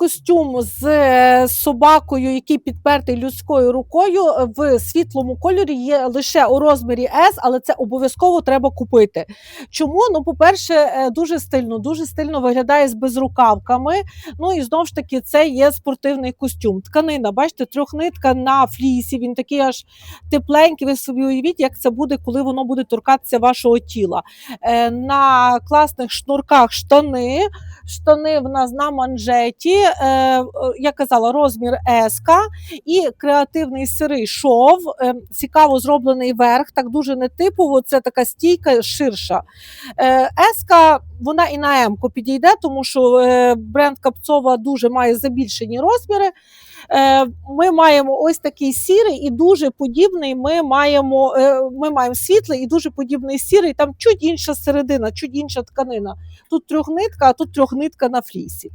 костюм з е, собакою, який підпертий людською рукою е, в світлому кольорі є лише у розмірі S, але це обов'язково треба купити. Чому? Ну, по-перше, е, дуже стильно, дуже стильно виглядає з безрукавками. Ну і знову ж таки, це є спортивний костюм. Тканина, бачите, трьохнитка на флісі. Він такий аж тепленький. Ви собі уявіть, як це буде, коли воно буде торкатися вашого тіла. На класних шнурках штани. Штани в нас на манжеті. Е, е, я казала, розмір S і креативний сирий шов. Е, цікаво зроблений верх, так дуже нетипово. Це така стійка ширша. Еска вона і на М підійде, тому що бренд Капцова дуже має забільшені розміри. Е, Ми маємо ось такий сірий і дуже подібний. Ми маємо, е, ми маємо світлий і дуже подібний сірий. Там чуть інша середина, чуть інша тканина. Тут трьохнитка, а тут трьохнитка на флісі.